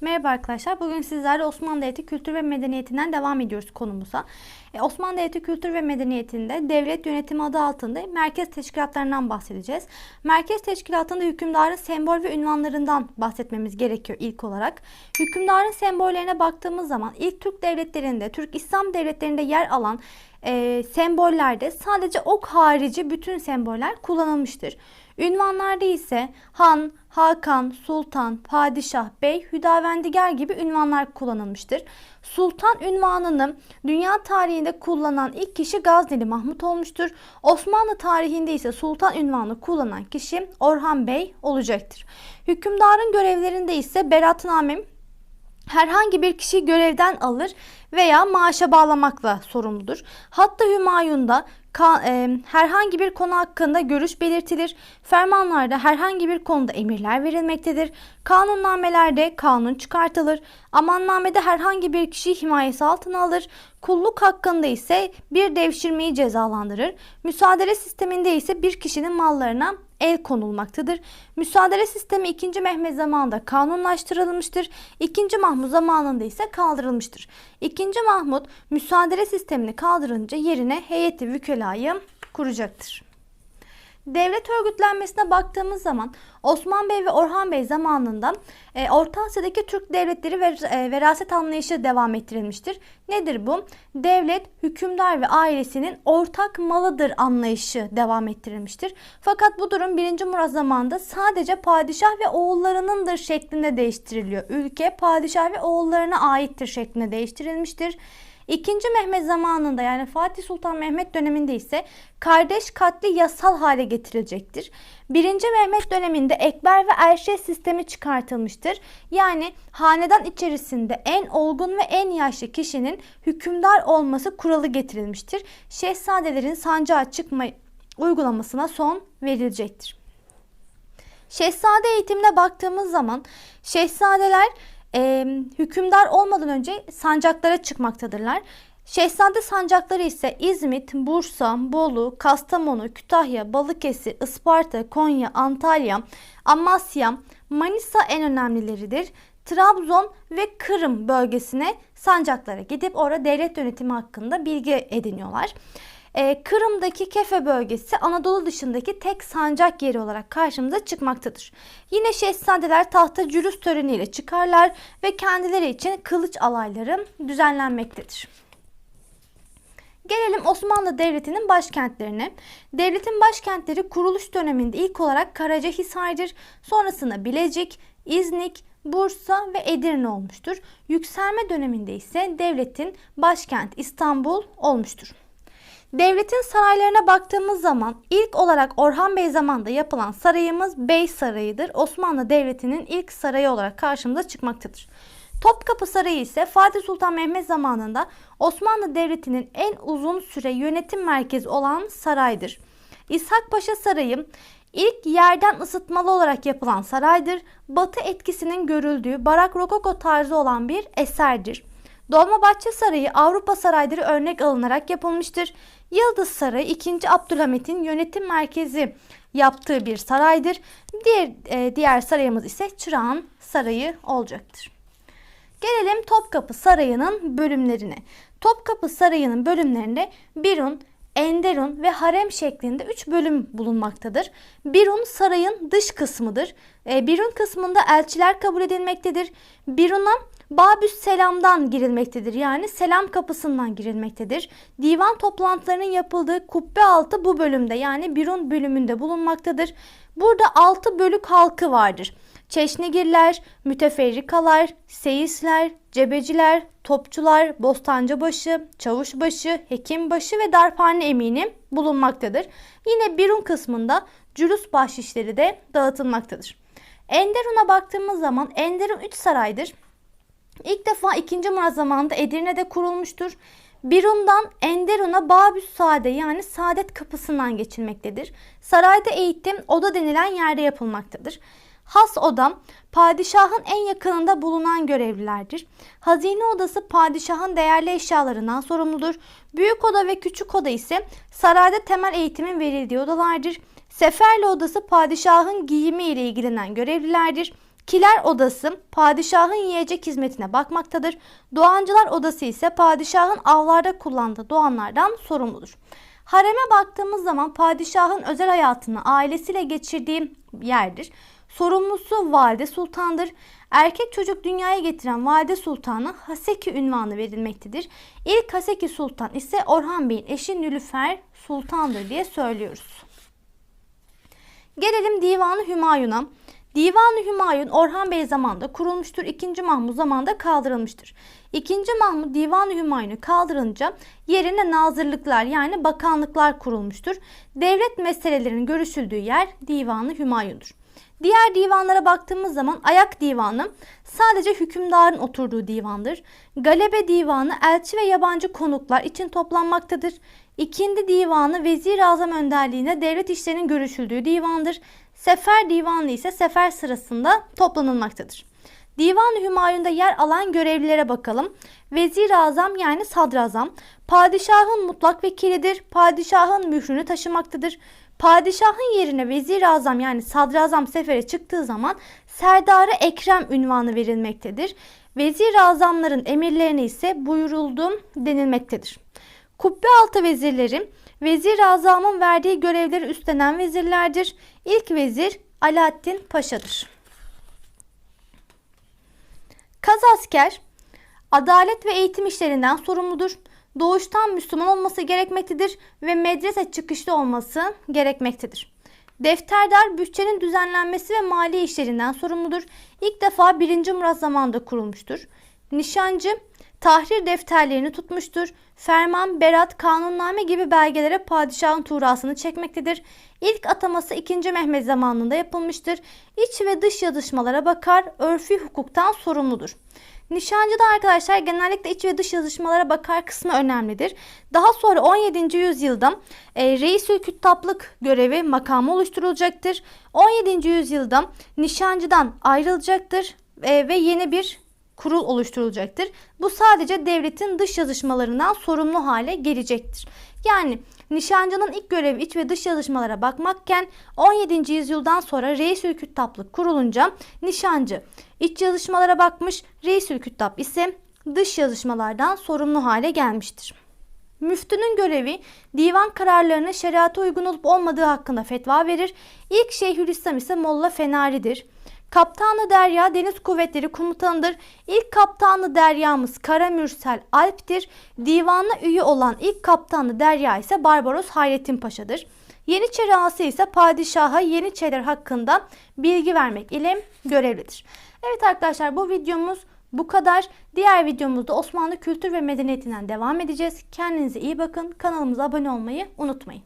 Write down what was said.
Merhaba arkadaşlar. Bugün sizlerle Osmanlı Devleti Kültür ve Medeniyetinden devam ediyoruz konumuza. E, Osmanlı Devleti Kültür ve Medeniyeti'nde devlet yönetimi adı altında merkez teşkilatlarından bahsedeceğiz. Merkez teşkilatında hükümdarın sembol ve ünvanlarından bahsetmemiz gerekiyor ilk olarak. Hükümdarın sembollerine baktığımız zaman ilk Türk devletlerinde, Türk İslam devletlerinde yer alan e, sembollerde sadece ok harici bütün semboller kullanılmıştır. Ünvanlarda ise Han, Hakan, Sultan, Padişah, Bey, Hüdavendigar gibi ünvanlar kullanılmıştır. Sultan ünvanını dünya tarihinde kullanan ilk kişi Gazneli Mahmut olmuştur. Osmanlı tarihinde ise sultan ünvanı kullanan kişi Orhan Bey olacaktır. Hükümdarın görevlerinde ise beratname herhangi bir kişi görevden alır veya maaşa bağlamakla sorumludur. Hatta Hümayun'da herhangi bir konu hakkında görüş belirtilir. Fermanlarda herhangi bir konuda emirler verilmektedir. Kanunnamelerde kanun çıkartılır. Amannamede herhangi bir kişi himayesi altına alır. Kulluk hakkında ise bir devşirmeyi cezalandırır. Müsaade sisteminde ise bir kişinin mallarına el konulmaktadır. Müsaade sistemi 2. Mehmet zamanında kanunlaştırılmıştır. 2. Mahmut zamanında ise kaldırılmıştır. 2. Mahmut müsaade sistemini kaldırınca yerine heyeti vükülayı kuracaktır. Devlet örgütlenmesine baktığımız zaman Osman Bey ve Orhan Bey zamanında e, Orta Asya'daki Türk devletleri ve e, veraset anlayışı devam ettirilmiştir. Nedir bu? Devlet, hükümdar ve ailesinin ortak malıdır anlayışı devam ettirilmiştir. Fakat bu durum 1. Murat zamanında sadece padişah ve oğullarınındır şeklinde değiştiriliyor. Ülke padişah ve oğullarına aittir şeklinde değiştirilmiştir. İkinci Mehmet zamanında yani Fatih Sultan Mehmet döneminde ise kardeş katli yasal hale getirilecektir. Birinci Mehmet döneminde ekber ve erşe sistemi çıkartılmıştır. Yani hanedan içerisinde en olgun ve en yaşlı kişinin hükümdar olması kuralı getirilmiştir. Şehzadelerin sancağa çıkma uygulamasına son verilecektir. Şehzade eğitimine baktığımız zaman şehzadeler e, hükümdar olmadan önce sancaklara çıkmaktadırlar. Şehzade sancakları ise İzmit, Bursa, Bolu, Kastamonu, Kütahya, Balıkesir, Isparta, Konya, Antalya, Amasya, Manisa en önemlileridir. Trabzon ve Kırım bölgesine sancaklara gidip orada devlet yönetimi hakkında bilgi ediniyorlar. Ee, Kırım'daki Kefe bölgesi Anadolu dışındaki tek sancak yeri olarak karşımıza çıkmaktadır. Yine şehzadeler tahta cürüs töreniyle çıkarlar ve kendileri için kılıç alayları düzenlenmektedir. Gelelim Osmanlı Devleti'nin başkentlerine. Devletin başkentleri kuruluş döneminde ilk olarak Karacahisar'dır. Sonrasında Bilecik, İznik, Bursa ve Edirne olmuştur. Yükselme döneminde ise devletin başkent İstanbul olmuştur. Devletin saraylarına baktığımız zaman ilk olarak Orhan Bey zamanında yapılan sarayımız Bey Sarayı'dır. Osmanlı Devleti'nin ilk sarayı olarak karşımıza çıkmaktadır. Topkapı Sarayı ise Fatih Sultan Mehmet zamanında Osmanlı Devleti'nin en uzun süre yönetim merkezi olan saraydır. İshak Paşa Sarayı ilk yerden ısıtmalı olarak yapılan saraydır. Batı etkisinin görüldüğü barak rokoko tarzı olan bir eserdir. Dolmabahçe Sarayı Avrupa sarayları örnek alınarak yapılmıştır. Yıldız Sarayı 2. Abdülhamit'in yönetim merkezi yaptığı bir saraydır. Diğer e, diğer sarayımız ise Çırağan Sarayı olacaktır. Gelelim Topkapı Sarayı'nın bölümlerine. Topkapı Sarayı'nın bölümlerinde Birun, Enderun ve Harem şeklinde 3 bölüm bulunmaktadır. Birun sarayın dış kısmıdır. E, Birun kısmında elçiler kabul edilmektedir. Birun'a Babüs Selam'dan girilmektedir. Yani selam kapısından girilmektedir. Divan toplantılarının yapıldığı kubbe altı bu bölümde yani Birun bölümünde bulunmaktadır. Burada altı bölük halkı vardır. Çeşnigirler, müteferrikalar, seyisler, cebeciler, topçular, bostancıbaşı, çavuşbaşı, hekimbaşı ve darphane emini bulunmaktadır. Yine Birun kısmında cülus bahşişleri de dağıtılmaktadır. Enderun'a baktığımız zaman Enderun 3 saraydır. İlk defa 2. Murat zamanında Edirne'de kurulmuştur. Birun'dan Enderun'a Babüs Sade yani Saadet Kapısı'ndan geçilmektedir. Sarayda eğitim oda denilen yerde yapılmaktadır. Has oda padişahın en yakınında bulunan görevlilerdir. Hazine odası padişahın değerli eşyalarından sorumludur. Büyük oda ve küçük oda ise sarayda temel eğitimin verildiği odalardır. Seferli odası padişahın giyimi ile ilgilenen görevlilerdir. Kiler odası padişahın yiyecek hizmetine bakmaktadır. Doğancılar odası ise padişahın avlarda kullandığı doğanlardan sorumludur. Hareme baktığımız zaman padişahın özel hayatını ailesiyle geçirdiği yerdir. Sorumlusu valide sultandır. Erkek çocuk dünyaya getiren valide sultana Haseki ünvanı verilmektedir. İlk Haseki sultan ise Orhan Bey'in eşi Nülüfer sultandır diye söylüyoruz. Gelelim Divanı Hümayun'a. Divanı Hümayun Orhan Bey zamanında kurulmuştur. 2. Mahmut zamanında kaldırılmıştır. 2. Mahmut Divanı Hümayun'u kaldırınca yerine nazırlıklar yani bakanlıklar kurulmuştur. Devlet meselelerinin görüşüldüğü yer Divanı Hümayun'dur. Diğer divanlara baktığımız zaman ayak divanı sadece hükümdarın oturduğu divandır. Galebe divanı elçi ve yabancı konuklar için toplanmaktadır. İkindi divanı vezir azam önderliğinde devlet işlerinin görüşüldüğü divandır. Sefer divanı ise sefer sırasında toplanılmaktadır. Divan-ı Hümayun'da yer alan görevlilere bakalım. Vezir azam yani sadrazam, padişahın mutlak vekilidir, padişahın mührünü taşımaktadır. Padişahın yerine vezir azam yani sadrazam sefere çıktığı zaman Serdar-ı Ekrem ünvanı verilmektedir. Vezir azamların emirlerine ise buyuruldum denilmektedir. Kubbe altı vezirleri vezir azamın verdiği görevleri üstlenen vezirlerdir. İlk vezir Alaaddin Paşa'dır. Kaz asker adalet ve eğitim işlerinden sorumludur. Doğuştan Müslüman olması gerekmektedir ve medrese çıkışlı olması gerekmektedir. Defterdar bütçenin düzenlenmesi ve mali işlerinden sorumludur. İlk defa 1. Murat zamanında kurulmuştur. Nişancı tahrir defterlerini tutmuştur. Ferman, berat, kanunname gibi belgelere padişahın tuğrasını çekmektedir. İlk ataması 2. Mehmet zamanında yapılmıştır. İç ve dış yazışmalara bakar, örfi hukuktan sorumludur. Nişancıda arkadaşlar genellikle iç ve dış yazışmalara bakar kısmı önemlidir. Daha sonra 17. yüzyılda e, Reisül Küttaplık görevi makamı oluşturulacaktır. 17. yüzyılda nişancıdan ayrılacaktır e, ve yeni bir kurul oluşturulacaktır. Bu sadece devletin dış yazışmalarından sorumlu hale gelecektir. Yani nişancının ilk görevi iç ve dış yazışmalara bakmakken 17. yüzyıldan sonra Reisül Küttaplık kurulunca nişancı iç yazışmalara bakmış, Reisül Küttap ise dış yazışmalardan sorumlu hale gelmiştir. Müftünün görevi divan kararlarının şeriata uygun olup olmadığı hakkında fetva verir. İlk Şeyhülislam ise Molla Fenari'dir. Kaptanı Derya Deniz Kuvvetleri Komutanıdır. İlk kaptanı Derya'mız Kara Mürsel Alp'tir. Divanına üye olan ilk kaptanı Derya ise Barbaros Hayrettin Paşa'dır. Yeniçeri ağası ise padişaha Yeniçeriler hakkında bilgi vermek ile görevlidir. Evet arkadaşlar bu videomuz bu kadar. Diğer videomuzda Osmanlı kültür ve medeniyetinden devam edeceğiz. Kendinize iyi bakın. Kanalımıza abone olmayı unutmayın.